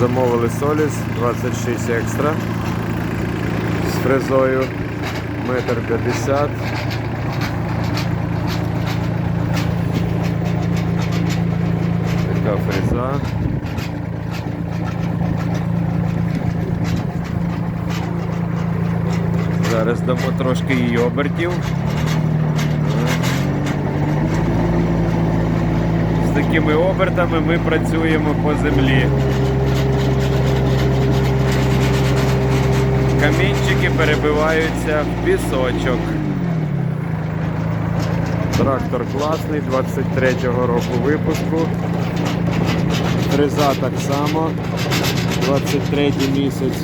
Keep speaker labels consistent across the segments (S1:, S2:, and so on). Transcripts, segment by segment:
S1: Замовили Соліс 26 екстра з фрезою метр п'ятдесят. Така фреза. Зараз дамо трошки її обертів. З такими обертами ми працюємо по землі. Камінчики перебиваються в пісочок. Трактор класний, 23-го року випуску. Фреза так само, 23 місяць.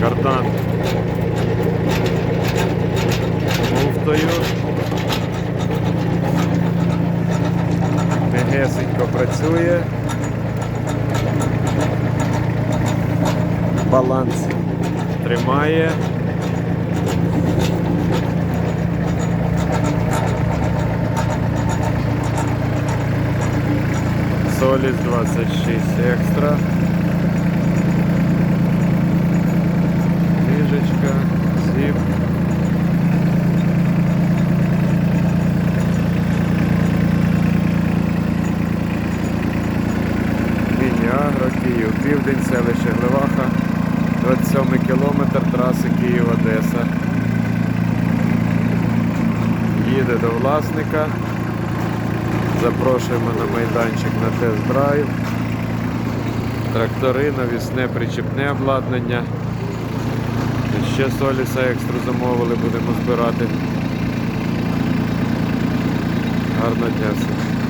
S1: Кардан муфтою. Мегесенько працює. Баланс тримає. Соліс 26 екстра. Книжечка, зіп. Міні-Агро, Київ, Південь, селище Гливаха, 27 кілометр траси Київ-Одеса. Їде до власника. Запрошуємо на майданчик на тест-драйв. Трактори, навісне причепне обладнання. Ще Соліса екстра замовили, будемо збирати. Гарного дня всім.